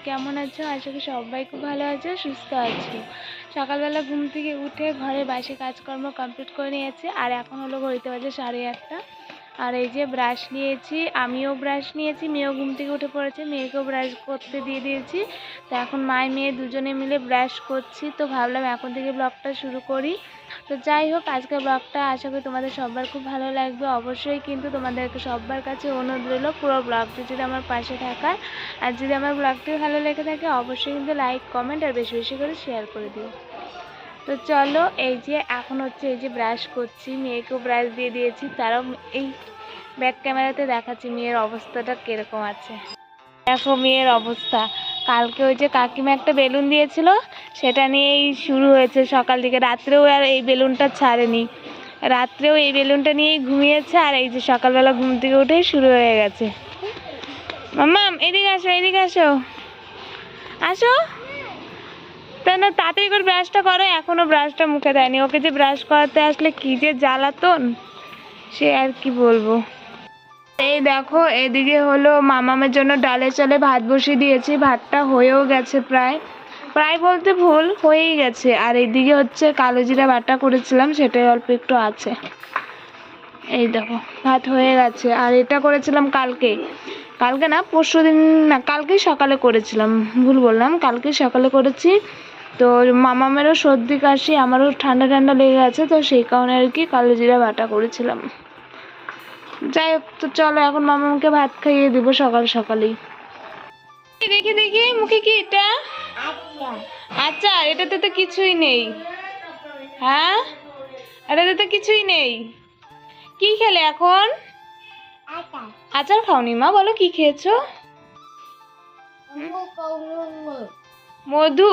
আছো? আশা করি সবাই খুব ভালো আছো, সুস্থ আছো। সকালবেলা ঘুম থেকে উঠে ঘরে বাসি কাজকর্ম কমপ্লিট করে নিয়েছি, আর এখন হলো ঘড়িতে বাজে সাড়ে আটটা। আর এই যে ব্রাশ নিয়েছি, আমিও ব্রাশ নিয়েছি, মেয়েও ঘুম থেকে উঠে পড়েছে, মেয়েকেও ব্রাশ করতে দিয়ে দিয়েছি। তো এখন মায় মেয়ে দুজনে মিলে ব্রাশ করছি, তো ভাবলাম এখন থেকে ব্লগটা শুরু করি। তো যাই হোক, আজকের ব্লগটা আশা করি তোমাদের সবার খুব ভালো লাগবে। অবশ্যই কিন্তু তোমাদেরকে সবার কাছে অনুরোধ রইল পুরো ব্লগটি যদি আমার পাশে থাকার। আর যদি আমার ব্লগটি ভালো লেগে থাকে, অবশ্যই কিন্তু লাইক কমেন্ট আর বেশি বেশি করে শেয়ার করে দিও। তো চলো, এই যে এখন হচ্ছে এই যে ব্রাশ করছি, মেয়েকেও ব্রাশ দিয়ে দিয়েছি, তারাও এই ব্যাক ক্যামেরাতে দেখাচ্ছি মেয়ের অবস্থাটা কীরকম আছে। দেখো মেয়ের অবস্থা। কালকে ওই যে কাকিমা একটা বেলুন দিয়েছিল, সেটা নিয়েই শুরু হয়েছে সকাল থেকে। রাত্রেও আর এই বেলুনটা ছাড়েনি। রাত্রেও এই বেলুনটা নিয়েই ঘুমিয়েছে, আর এই যে সকালবেলা ঘুম থেকে উঠেই শুরু হয়ে গেছে। মাম্মাম এদিকে আসো এদিকে আসো। আসো। না তাড়াতাড়ি করে ব্রাশটা করো এখনও ব্রাশটা মুখে দেয়নি। ওকে যে ব্রাশ করাতে আসলে কী যে জ্বালাতন, সে আর কি বলব। এই দেখো, এদিকে হলো মামামের জন্য ডালে চালে ভাত বসিয়ে দিয়েছি, ভাতটা হয়েও গেছে প্রায়। প্রায় বলতে ভুল, হয়েই গেছে। আর এদিকে হচ্ছে কালো জিরা বাটা করেছিলাম, সেটাই অল্প একটু আছে। এই দেখো, ভাত হয়ে গেছে। আর এটা করেছিলাম কালকে। কালকে না, পরশু দিন না কালকেই সকালে করেছিলাম। ভুল বললাম, কালকে সকালে করেছি। তো মামামেরও সর্দি কাশি, আমারও ঠান্ডা ঠান্ডা লেগে গেছে, তো সেই কারণে আর কি কালো জিরা বাটা করেছিলাম। যাই হোক তো চলো এখন মামা মামাকে ভাত খাইয়ে দিব সকাল সকালেই। দেখি দেখি মুখে কি এটা? আচ্ছা এটাতে তো কিছুই নেই। হ্যাঁ? এটাতে তো কিছুই নেই। কি খেলে এখন? আচার খাওনি মা বলো কি খেয়েছো? মধু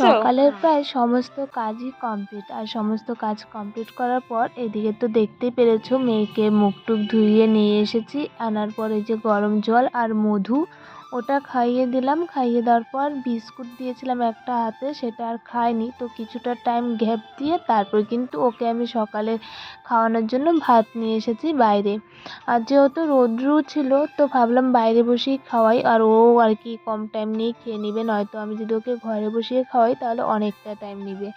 সকালের প্রায় সমস্ত কাজই কমপ্লিট আর সমস্ত কাজ কমপ্লিট করার পর এদিকে তো দেখতেই পেরেছ, মেয়েকে মুখ টুক ধুইয়ে নিয়ে এসেছি। আনার পর এই যে গরম জল আর মধু ওটা খাইয়ে দিলাম, খাইয়ে দেওয়ার পর বিস্কুট দিয়েছিলাম একটা হাতে, সেটা আর খায়নি তো কিছুটা টাইম গ্যাপ দিয়ে তারপর কিন্তু ওকে আমি সকালে খাওয়ানোর জন্য ভাত নিয়ে এসেছি বাইরে। আর যেহেতু রৌদ্রু ছিল, তো ভাবলাম বাইরে বসেই খাওয়াই, আর ও আর কি কম টাইম নিয়ে খেয়ে নেবে, নয়তো আমি যদি ওকে ঘরে বসিয়ে খাওয়াই, তাহলে অনেকটা টাইম নেবে।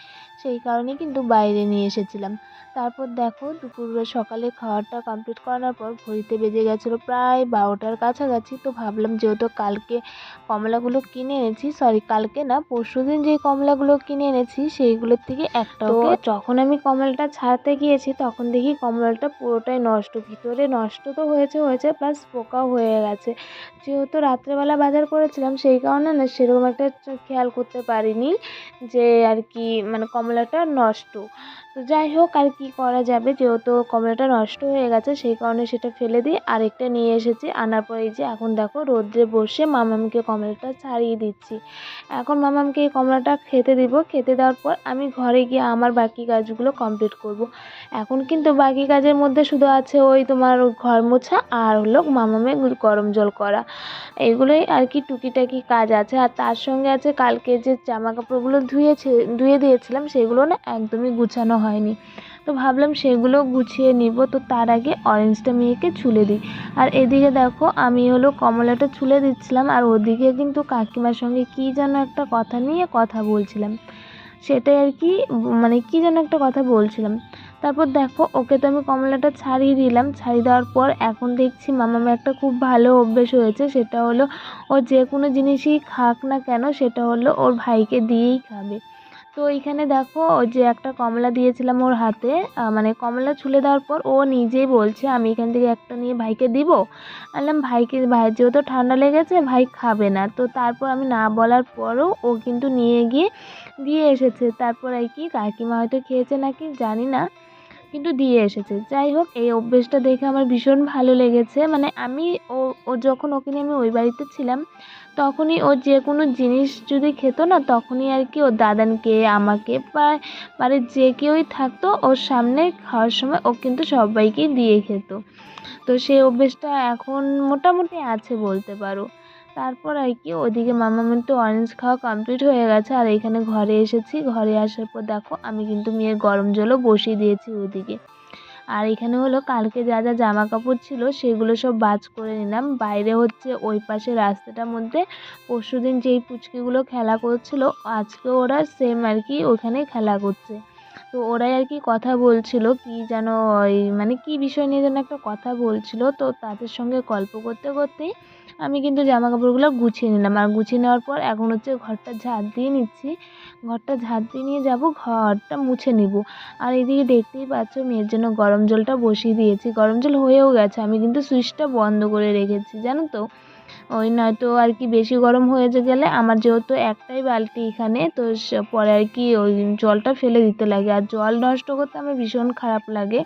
সেই কারণে কিন্তু বাইরে নিয়ে এসেছিলাম। তারপর দেখো, দুপুরবেলা সকালে খাওয়াটা কমপ্লিট করানোর পর ঘড়িতে বেজে গেছিল প্রায় বারোটার কাছাকাছি, তো ভাবলাম যেহেতু কালকে কমলাগুলো কিনে এনেছি। সরি কালকে না পরশু দিন যে কমলাগুলো কিনে এনেছি সেইগুলোর থেকে একটা যখন আমি কমলাটা ছাড়তে গিয়েছি তখন দেখি কমলাটা পুরোটাই নষ্ট। ভিতরে নষ্ট তো হয়েছে হয়েছে প্লাস পোকাও হয়ে গেছে। যেহেতু রাত্রেবেলা বাজার করেছিলাম সেই কারণে না সেরকম একটা খেয়াল করতে পারিনি যে আর কি মানে কমলাটা নষ্ট। তো যাই হোক, আর কি করা যাবে? যেহেতু কমলাটা নষ্ট হয়ে গেছে, সেই কারণে সেটা ফেলে দিই আরেকটা নিয়ে এসেছি। আনার পরে যে এখন দেখো, রোদ্রে বসে মামামকে কমলাটা ছাড়িয়ে দিচ্ছি। এখন মামামকে এই কমলাটা খেতে দিব। খেতে দেওয়ার পর আমি ঘরে গিয়ে আমার বাকি কাজগুলো কমপ্লিট করব। এখন কিন্তু বাকি কাজের মধ্যে শুধু আছে ওই তোমার ঘর মোছা আর হলো মামামে গরম জল করা। এইগুলোই আর কি টুকিটাকি কাজ আছে। আর তার সঙ্গে আছে কালকে যে জামা কাপড়গুলো ধুয়েছে, ধুয়ে দিয়েছিলাম, সেগুলো না একদমই গুছানো হয়নি। তো ভাবলাম সেগুলো গুছিয়ে নিব। তো তার আগে অরেঞ্জটা মেয়েকে ছুলে দিই। আর এদিকে দেখো, আমি হলো কমলাটা ছুলে দিচ্ছিলাম। আর ওদিকে কিন্তু কাকিমার সঙ্গে কী যেন একটা কথা নিয়ে কথা বলছিলাম। সেটাই আর কি মানে কী যেন একটা কথা বলছিলাম। তারপর দেখো, ওকে তো আমি কমলাটা ছাড়িয়ে দিলাম। ছাড়িয়ে দেওয়ার পর এখন দেখছি মামামের একটা খুব ভালো অভ্যেস হয়েছে। সেটা হলো ও যে কোনো জিনিসই খাক না কেন, সেটা হলো ওর ভাইকে দিয়েই খাবে। তো এইখানে দেখো, ওই যে একটা কমলা দিয়েছিলাম ওর হাতে মানে কমলা ছুলে দেওয়ার পর ও নিজেই বলছে, আমি এখান থেকে একটা নিয়ে ভাইকে দিব। বললাম, ভাইকে, ভাই, যেহেতু ঠান্ডা লেগেছে, ভাই খাবে না। তো তারপর আমি না বলার পরও ও কিন্তু নিয়ে গিয়ে, দিয়ে এসেছে। তারপর আর কি, কাকিমা হয়তো খেয়েছে নাকি, জানি না, কিন্তু দিয়ে এসেছে। যাই হোক, এই অভ্যেসটা দেখে আমার ভীষণ ভালো লেগেছে। মানে আমি ও ও যখন ওকে নিয়ে আমি ওই বাড়িতে ছিলাম তখনই ও যে কোনো জিনিস যদি খেত না, তখনই আর কি ওর দাদানকে, আমাকে বা বাড়ির যে কেউই থাকতো ওর সামনে খাওয়ার সময় ও কিন্তু সবাইকেই দিয়ে খেত। তো সেই অভ্যেসটা এখন মোটামুটি আছে বলতে পারো। তারপর আর কি ওদিকে মামামের তো অরেঞ্জ খাওয়া কমপ্লিট হয়ে গেছে, আর এখানে ঘরে এসেছি। ঘরে আসার পর দেখো আমি কিন্তু মেয়ের গরম জলও বসিয়ে দিয়েছি ওদিকে। আর এখানে হলো কালকে যা যা জামা কাপড় ছিল সেগুলো সব বাজ করে নিলাম। বাইরে হচ্ছে ওই পাশে রাস্তাটার মধ্যে পরশুদিন যেই পুচকিগুলো খেলা করছিল, আজকে ওরা সেম আর কি ওখানে খেলা করছে। তো ওরাই আর কি কথা বলছিল, কি যেন ওই মানে কী বিষয় নিয়ে যেন একটা কথা বলছিল। তো তাদের সঙ্গে গল্প করতে করতেই আমি কিন্তু জামা কাপড়গুলো গুছিয়ে নিলাম। আর গুছিয়ে নেওয়ার পর এখন হচ্ছে ঘরটা ঝাড় দিয়ে নিচ্ছি। ঘরটা ঝাড় দিয়ে নিয়ে যাব, ঘরটা মুছে নিব। আর এদিকে দেখতেই পাচ্ছ মেয়ের জন্য গরম জলটা বসিয়ে দিয়েছি। গরম জল হয়েও গেছে। আমি কিন্তু সুইচটা বন্ধ করে রেখেছি, জানো তো? ওই নয়তো আর কি বেশি গরম হয়ে গেলে আমার যেহেতু একটাই বালতি এখানে তো পরে আর কি ওই জলটা ফেলে দিতে লাগে। আর জল নষ্ট করতে আমার ভীষণ খারাপ লাগে।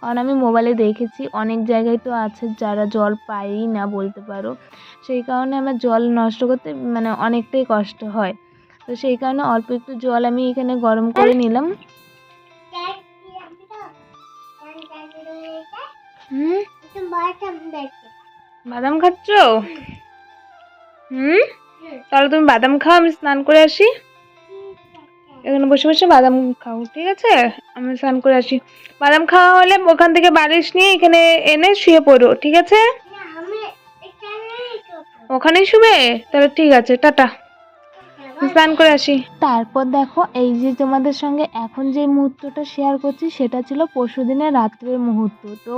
কারণ আমি মোবাইলে দেখেছি অনেক জায়গায় তো আছে যারা জল পায়ই না বলতে পারো। সেই কারণে আমার জল নষ্ট করতে মানে অনেকটাই কষ্ট হয়। তো সেই কারণে অল্প একটু জল আমি এখানে গরম করে নিলাম। হুম? বাদাম খাচ্ছ? হুম? তাহলে তুমি বাদাম খাও আমি স্নান করে আসি। এখানে বসে বসে বাদাম খাও ঠিক আছে? আমি স্নান করে আসি। বাদাম খাওয়া হলে ওখান থেকে বালিশ নিয়ে এখানে এনে শুয়ে পড়ো ঠিক আছে? ওখানেই শুবে? তাহলে ঠিক আছে টাটা। স্নান করে আসি। তারপর দেখো, এই যে তোমাদের সঙ্গে এখন যে মুহূর্তটা শেয়ার করছি, সেটা ছিল পরশু দিনের রাত্রের মুহূর্ত। তো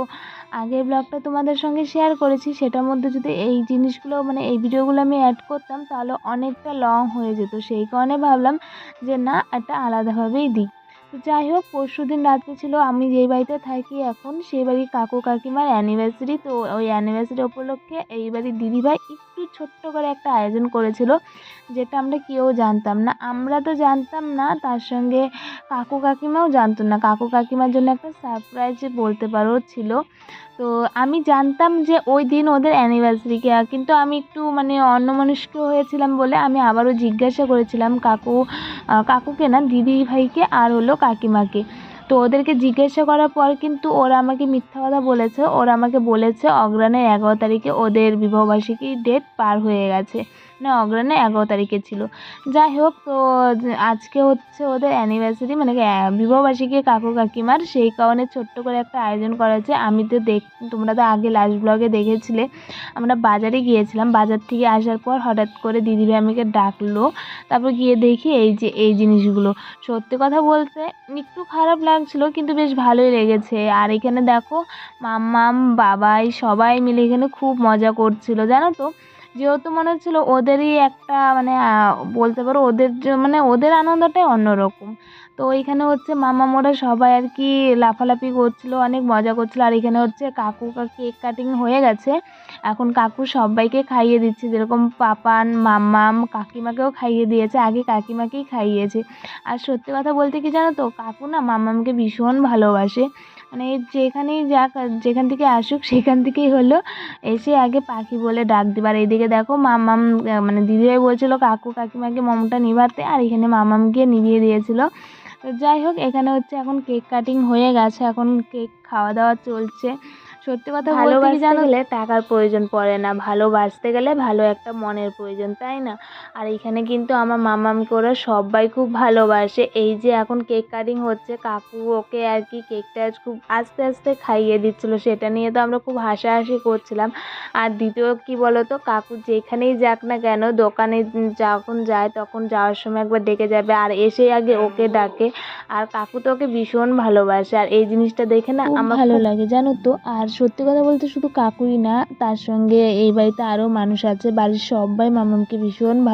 আগের ব্লগটা তোমাদের সঙ্গে শেয়ার করেছি, সেটার মধ্যে যদি এই জিনিসগুলো মানে এই ভিডিওগুলো আমি অ্যাড করতাম, তাহলে অনেকটা লং হয়ে যেত। সেই কারণে ভাবলাম যে না একটা আলাদাভাবেই দিই। তো যাই হোক, পরশু দিন রাত্রে ছিল, আমি যেই বাড়িতে থাকি এখন, সেই বাড়ির কাকু কাকিমার অ্যানিভার্সারি তো ওই অ্যানিভার্সারি উপলক্ষে এই বাড়ির দিদিভাই একটু ছোট্ট করে একটা আয়োজন করেছিল, যেটা আমরা কেউ জানতাম না। আমরা তো জানতাম না, তার সঙ্গে কাকু কাকিমাও জানতো না। কাকু কাকিমার জন্য একটা সারপ্রাইজ বলতে পারো ছিল। তো আমি জানতাম যে ওই দিন ওদের অ্যানিভার্সারি কিন্তু আমি একটু মানে অন্যমনস্ক হয়েছিলাম বলে আমি আবারও জিজ্ঞাসা করেছিলাম কাকু কাকুকে না, দিদি ভাইকে আর হলো কাকিমাকে। তো ওদেরকে জিজ্ঞাসা করার পর কিন্তু ওরা আমাকে মিথ্যা কথা বলেছে। ওরা আমাকে বলেছে অগ্রাণের এগারো তারিখে ওদের বিবাহবার্ষিকীর ডেট পার হয়ে গেছে। না অগ্রাণে এগারো তারিখে ছিল। যাই হোক, তো আজকে হচ্ছে ওদের অ্যানিভার্সারি মানে বিবাহবার্ষিকী কাকু কাকিমার, সেই কারণে ছোট্ট করে একটা আয়োজন করা হয়েছে। আমি তো দেখ, তোমরা তো আগে লাস্ট ব্লগে দেখেছিলে। আমরা বাজারে গিয়েছিলাম। বাজার থেকে আসার পর হঠাৎ করে দিদিভাই আমাকে ডাকলো। তারপর গিয়ে দেখি এই যে, এই জিনিসগুলো। সত্যি কথা বলতে একটু খারাপ লাগছিল, কিন্তু বেশ ভালোই লেগেছে। আর এখানে দেখো, মাম্মাম, বাবাই সবাই মিলে এখানে খুব মজা করছিল, জানো তো? যেহেতু মনে হচ্ছিল ওদেরই একটা মানে বলতে পারো ওদের মানে ওদের আনন্দটাই অন্যরকম। তো এখানে হচ্ছে মামামোরা সবাই আর কি লাফালাফি করছিল, অনেক মজা করছিল। আর এখানে হচ্ছে কাকু কেক কাটিং হয়ে গেছে। এখন কাকু সবাইকে খাইয়ে দিচ্ছে। যেরকম পাপান, মাম্মাম কাকিমাকেও খাইয়ে দিয়েছে। আগে কাকিমাকেই খাইয়েছে। আর সত্যি কথা বলতে কি জানো তো, কাকু না মাম্মামকে ভীষণ ভালোবাসে। মানে যেখানেই যাক, যেখান থেকে আসুক, সেখান থেকেই হলো এসে আগে পাখি বলে ডাক দিবে। আর এইদিকে দেখো মামাম মানে দিদিভাই বলছিলো, কাকু, কাকিমাকে মোমোটা নিভাতে। আর এখানে মামাম গিয়ে নিভিয়ে দিয়েছিল। তো যাই হোক, এখানে হচ্ছে এখন কেক কাটিং হয়ে গেছে। এখন কেক খাওয়া দাওয়া চলছে। সত্যি কথা বলতে কি জানো? গেলে টাকার প্রয়োজন পড়ে না। ভালোবাসতে গেলে ভালো একটা মনের প্রয়োজন তাই না? আর এখানে কিন্তু আমার মামামকে করে সবাই খুব ভালোবাসে। এই যে এখন কেক কাটিং হচ্ছে কাকু ওকে আর কি কেকটা খুব আস্তে আস্তে খাইয়ে দিচ্ছিল সেটা নিয়ে তো আমরা খুব হাসাহাসি করছিলাম। আর দ্বিতীয় কি বলতো কাকু যেখানেই যাক না কেন দোকানে যখন যায় তখন যাওয়ার সময় একবার ডেকে যাবে আর এসে আগে ওকে ডাকে। আর কাকু তো ওকে ভীষণ ভালোবাসে। আর এই জিনিসটা দেখে না আমার ভালো লাগে জানো তো? আর সত্যি কথা বলতে শুধু কাকুই না, তার সঙ্গে এই বাড়িতে আরও মানুষ আছে, বাড়ির সবাই মামামকে ভীষণ ভালো